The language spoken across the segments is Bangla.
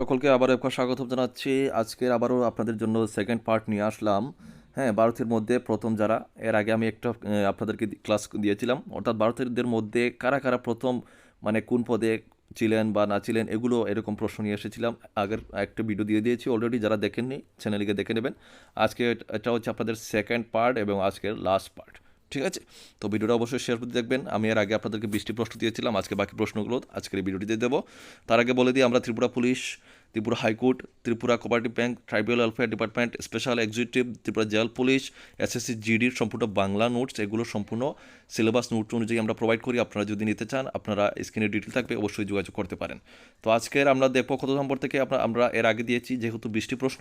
সকলকে আবার একবার স্বাগত জানাচ্ছি। আজকের আবারও আপনাদের জন্য সেকেন্ড পার্ট নিয়ে আসলাম। হ্যাঁ ভারতের মধ্যে প্রথম যারা, এর আগে আমি একটা আপনাদেরকে ক্লাস দিয়েছিলাম। অর্থাৎ ভারতীয়দের মধ্যে কারা কারা প্রথম মানে কোন পদে ছিলেন বা না ছিলেন, এগুলো এরকম প্রশ্ন নিয়ে এসেছিলাম। আগের একটা ভিডিও দিয়ে দিয়েছি অলরেডি যারা দেখেননি চ্যানেলে গিয়ে দেখে নেবেন। আজকে এটা হচ্ছে আপনাদের সেকেন্ড পার্ট এবং আজকের লাস্ট পার্ট ঠিক আছে? তো ভিডিওটা অবশ্যই শেয়ার করতে দেখবেন। আমি এর আগে আপনাদেরকে বৃষ্টি প্রশ্ন দিয়েছিলাম, আজকে বাকি প্রশ্নগুলো আজকের এই ভিডিওটিতে দেবো। তার আগে বলে দিই, আমরা Tripura police, Tripura high court, Tripura cooperative bank, tribal welfare department, special executive, Tripura jail police, SSC জিডির সম্পূর্ণ বাংলা নোটস, এগুলো সম্পূর্ণ সিলেবাস নোট অনুযায়ী আমরা প্রোভাইড করি। আপনারা যদি নিতে চান, আপনারা স্ক্রিনে ডিটেল থাকবে, অবশ্যই যোগাযোগ করতে পারেন। তো আজকের আমরা দেখব, কত নম্বর থেকে আমরা এর আগে দিয়েছি, যেহেতু বৃষ্টি প্রশ্ন,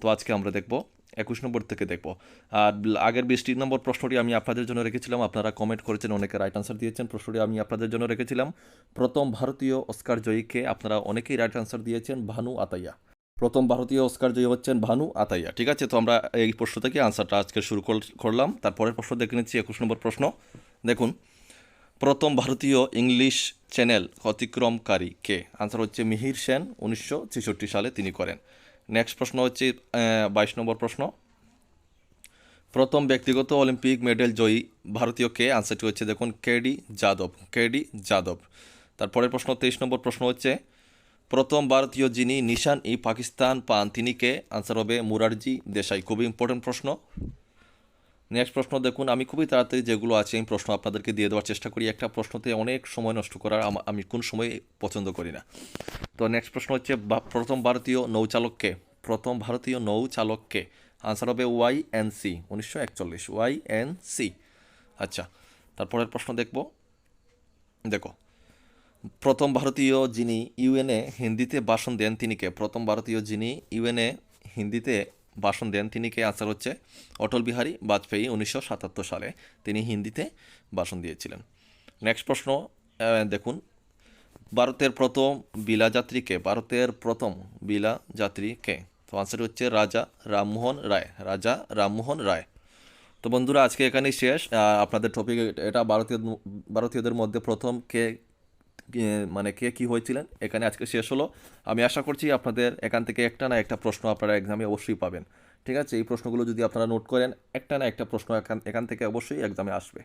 তো আজকে আমরা দেখব একুশ নম্বর থেকে দেখব। আর আগের বৃষ্টি নম্বর প্রশ্নটি আমি আপনাদের জন্য রেখেছিলাম। আপনারা কমেন্ট করেছেন, অনেকে রাইট আনসার দিয়েছেন। প্রশ্নটি আমি আপনাদের জন্য রেখেছিলাম। প্রথম ভারতীয় অস্কার জয়ীকে আপনারা অনেকেই রাইট আনসার দিয়েছেন, ভানু আতাইয়া। প্রথম ভারতীয় অস্কার জয়ী হচ্ছেন ভানু আতাইয়া। ঠিক আছে, তো আমরা এই প্রশ্ন থেকে আনসারটা আজকে শুরু কর- করলাম। তারপরের প্রশ্ন দেখে নিচ্ছি, একুশ নম্বর প্রশ্ন। দেখুন, প্রথম ভারতীয় ইংলিশ চ্যানেল অতিক্রমকারী কে? আনসার হচ্ছে মিহির সেন, উনিশশো ছেষট্টি সালে তিনি করেন। নেক্সট প্রশ্ন হচ্ছে বাইশ নম্বর প্রশ্ন। প্রথম ব্যক্তিগত অলিম্পিক মেডেল জয়ী ভারতীয় কে? আনসারটি হচ্ছে, দেখুন কেডি যাদব কেডি যাদব। তারপরের প্রশ্ন, তেইশ নম্বর প্রশ্ন হচ্ছে, প্রথম ভারতীয় যিনি নিশান ই পাকিস্তান পান, তিনি কে? আনসার হবে মুরারজি দেশাই। খুবই ইম্পর্টেন্ট প্রশ্ন। নেক্সট প্রশ্ন দেখুন, আমি খুবই তাড়াতাড়ি যেগুলো আছে আমি প্রশ্ন আপনাদেরকে দিয়ে দেওয়ার চেষ্টা করি। একটা প্রশ্নতে অনেক সময় নষ্ট করার আমি কোন সময় পছন্দ করি না। তো নেক্সট প্রশ্ন হচ্ছে প্রথম ভারতীয় নৌচালককে প্রথম ভারতীয় নৌচালককে আনসার হবে ওয়াই এন সি উনিশশো একচল্লিশ। ওয়াই এন সি আচ্ছা তারপরের প্রশ্ন দেখব। দেখো, প্রথম ভারতীয় যিনি ইউএনএ হিন্দিতে ভাষণ দেন তিনি কে? প্রথম ভারতীয় যিনি ইউএনএ হিন্দিতে ভাষণ দেন তিনি কে আনসার হচ্ছে অটল বিহারী বাজপেয়ী উনিশশো সাতাত্তর সালে। তিনি হিন্দিতে ভাষণ দিয়েছিলেন। নেক্সট প্রশ্ন দেখুন। ভারতের প্রথম বিলাযাত্রী যাত্রীকে ভারতের প্রথম বিলা যাত্রী কে? তো আনসার হচ্ছে রাজা রামমোহন রায়। রাজা রামমোহন রায়। তো বন্ধুরা, আজকে এখানেই শেষ। আপনাদের টপিক এটা ভারতীয় ভারতীয়দের মধ্যে প্রথম কে- মানে কে কি হয়েছিলেন, এখানে আজকে শেষ হলো। আমি আশা করছি আপনাদের এখান থেকে একটা না একটা প্রশ্ন আপনারা এক্সামে অবশ্যই পাবেন। ঠিক আছে? এই প্রশ্নগুলো যদি আপনারা নোট করেন, একটা না একটা প্রশ্ন এখান এখান থেকে অবশ্যই এক্সামে আসবে।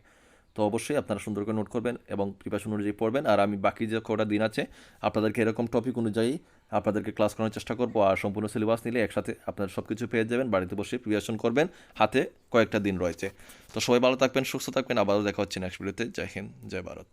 তো অবশ্যই আপনারা সুন্দর করে নোট করবেন এবং প্রিপারেশন অনুযায়ী পড়বেন। আর আমি বাকি যে কটা দিন আছে, আপনাদেরকে এরকম টপিক অনুযায়ী আপনাদেরকে ক্লাস করানোর চেষ্টা করব। আর সম্পূর্ণ সিলেবাস নিলে একসাথে আপনারা সব কিছু পেয়ে যাবেন, বাড়িতে বসে প্রিপারেশন করবেন। হাতে কয়েকটা দিন রয়েছে। তো সবাই ভালো থাকবেন, সুস্থ থাকবেন। আবারও দেখা হচ্ছে নেক্সট ভিডিওতে জয় হিন্দ, জয় ভারত।